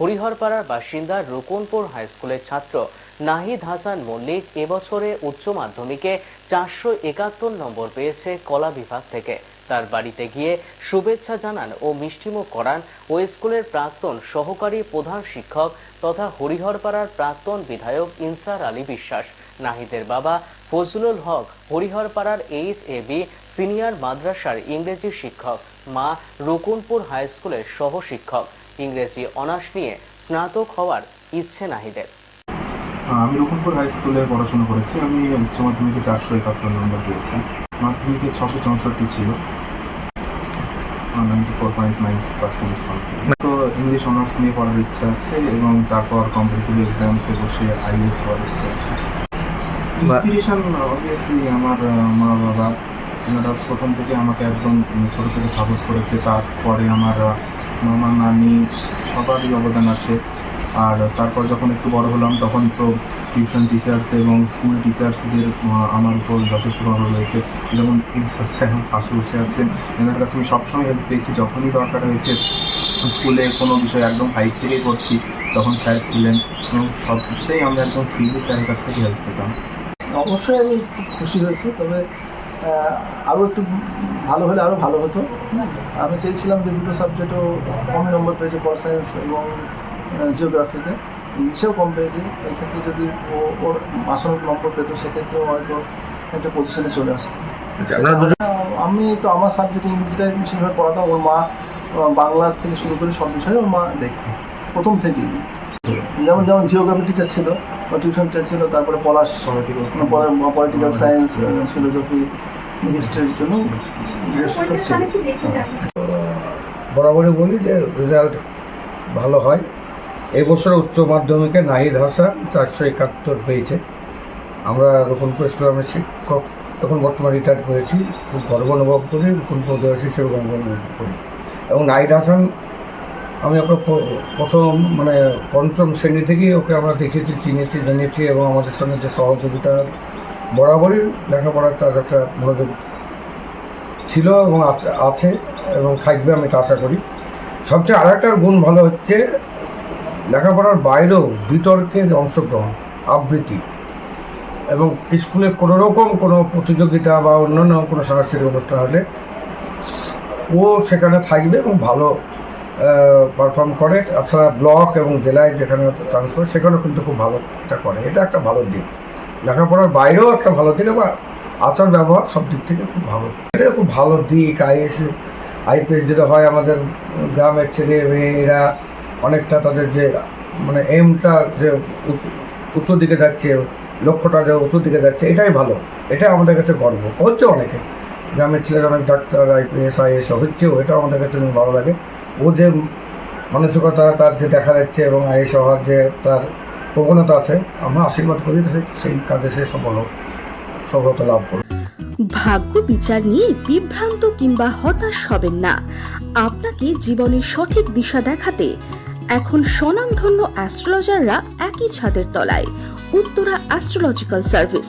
হরিহরপাড়ার বাসিন্দা রুকনপুর হাই স্কুলের ছাত্র নাহিদ হাসান মল্লিক এবছরে উচ্চ মাধ্যমিকে চারশো একাত্তর নম্বর পেয়েছে কলা বিভাগ থেকে। তার বাড়িতে গিয়ে শুভেচ্ছা জানান ও মিষ্টিমুখ করান ও স্কুলের প্রাক্তন সহকারী প্রধান শিক্ষক তথা হরিহরপাড়ার প্রাক্তন বিধায়ক ইনসার আলী বিশ্বাস। নাহিদের বাবা ফজলুল হক হরিহরপাড়ার এইচ এ বি সিনিয়র মাদ্রাসার ইংরেজি শিক্ষক। মা রুকুনপুর হাই স্কুলের সহ শিক্ষক ইংরেজি অনার্স নিয়ে স্নাতক হওয়ার ইচ্ছে নাহিদের আমি রকমপুর হাই স্কুলে পড়াশোনা করেছি। আমি উচ্চ মাধ্যমিকে চারশো একাত্তর নম্বর পেয়েছি। মাধ্যমিকে ছশো চৌষট্টি ছিল। তো ইংলিশ অনার্স নিয়ে পড়ার ইচ্ছা আছে এবং তারপর কম্পিটিটিভ এক্সামসে বসে আইএস হওয়ার ইচ্ছা আছে। ইন্সপিরেশন অবভিয়াসলি আমার মা বাবা। এনারা প্রথম থেকে আমাকে একদম ছোট থেকে সাপোর্ট করেছে। তারপরে আমার মামা নানি, সবারই অবদান আছে। আর তারপর যখন একটু বড় হলাম, তখন তো টিউশন টিচার্স এবং স্কুল টিচার্সদের আমার উপর যথেষ্ট প্রভাব রয়েছে। যেমন স্যার পাশে বসে আছেন, এনার কাছে আমি সবসময় হেল্প পেয়েছি, যখনই দরকার হয়েছে স্কুলে কোনো বিষয় একদম ফাইভ থেকেই করছি তখন স্যার ছিলেন এবং সব কিছুতেই আমরা একদম ফ্রিলি স্যারের কাছ থেকে হেল্প পেতাম। অবশ্যই আমি খুব খুশি হয়েছি, তবে আরও একটু ভালো হলে আরও ভালো হতো। আমি চেয়েছিলাম যে দুটো সাবজেক্টও কম নম্বর পেয়েছে পল সায়েন্স এবং জিওগ্রাফিতে ইংলিশেও কম পেয়েছি। এই ক্ষেত্রে যদি ও ওর আসল নম্বর পেত সেক্ষেত্রে হয়তো একটা পজিশনে চলে আসতো। আমি তো আমার সাবজেক্ট ইংরেজিটাই বিশেষভাবে পড়াতাম। ওর মা বাংলা থেকে শুরু করে সব বিষয়ে ওর মা দেখতো। প্রথম থেকেই। যেমন যেমন জিওগ্রাফি টিচার ছিল বা টিউশন টিচার ছিল তারপরে পলাশ পলিটিক্যাল সায়েন্স ফিলোসফি হিস্ট্রির জন্য বরাবরই বলি যে রেজাল্ট ভালো হয়। এবছর উচ্চ মাধ্যমিকে নাহিদ হাসান চারশো একাত্তর পেয়েছে। আমরা রূপনপুর স্কুলের শিক্ষক এখন বর্তমানে রিটায়ার করেছি। খুব গর্ব অনুভব করি রূপনপুর অধিবাসী হিসেবে গর্ব অনুভব করি। এবং নাহিদ হাসান আমি ওকে প্রথম মানে পঞ্চম শ্রেণি থেকেই ওকে আমরা দেখেছি, চিনেছি জেনেছি এবং আমাদের সঙ্গে যে সহযোগিতা বরাবরই লেখাপড়ার তার একটা মনোযোগ ছিল এবং আছে- এবং থাকবে আমি তা আশা করি। সবচেয়ে আর একটা গুণ ভালো হচ্ছে, লেখাপড়ার বাইরেও বিতর্কে অংশগ্রহণ, আবৃত্তি এবং স্কুলে কোনো রকম কোনো প্রতিযোগিতা বা অন্যান্য কোনো সাংস্কৃতিক অনুষ্ঠান হলে ও সেখানে থাকবে এবং ভালো পারফর্ম করে। তাছাড়া ব্লক এবং জেলায় যেখানে চান্স করে, সেখানেও কিন্তু খুব ভালো এটা করে। এটা একটা ভালো দিক। লেখাপড়ার বাইরেও একটা ভালো দিক বা আচার ব্যবহার সব দিক থেকে খুব ভালো। এটা খুব ভালো দিক। আইএস, আইপিএস যেটা হয় আমাদের গ্রামের ছেলে মেয়েরা অনেকটা তাদের যে মানে এমটা যে উঁচু- উঁচু দিকে যাচ্ছে, লক্ষ্যটা যে উঁচু দিকে যাচ্ছে, এটাই ভালো। এটা আমাদের কাছে গর্ব। হচ্ছে অনেকে। গ্রামের ছেলেরা অনেক ডাক্তার আইপিএস আইএস হচ্ছেও এটা আমাদের কাছে ভালো লাগে। ও যে মানসিকতা তার যে দেখা যাচ্ছে এবং আইএস হওয়ার যে তার প্রবণতা আছে, আমরা আশীর্বাদ করি সেই কাজে সে সফল সফলতা লাভ করুক। ভাগ্য বিচার নিয়ে বিভ্রান্ত কিংবা হতাশ হবেন না। আপনাকে জীবনের সঠিক দিশা দেখাতে এখন স্বনামধন্য অ্যাস্ট্রোলজাররা একই ছাদের তলায়। উত্তরা অ্যাস্ট্রোলজিক্যাল সার্ভিস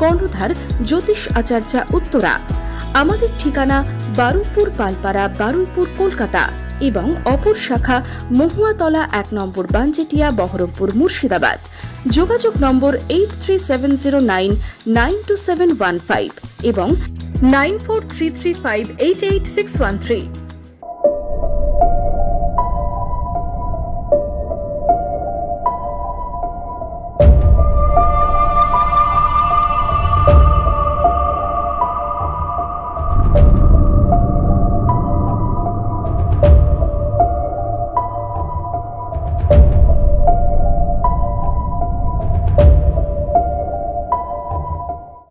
কর্ণধার জ্যোতিষ আচার্যা উত্তরা। আমাদের ঠিকানা বারুইপুর পালপাড়া, বারুইপুর কলকাতা এবং অপর শাখা মহুয়াতলা এক নম্বর বানজেটিয়া বহরমপুর মুর্শিদাবাদ। যোগাযোগ number eight three seven zero nine nine two seven one five এবং nine four three three five eight eight six one three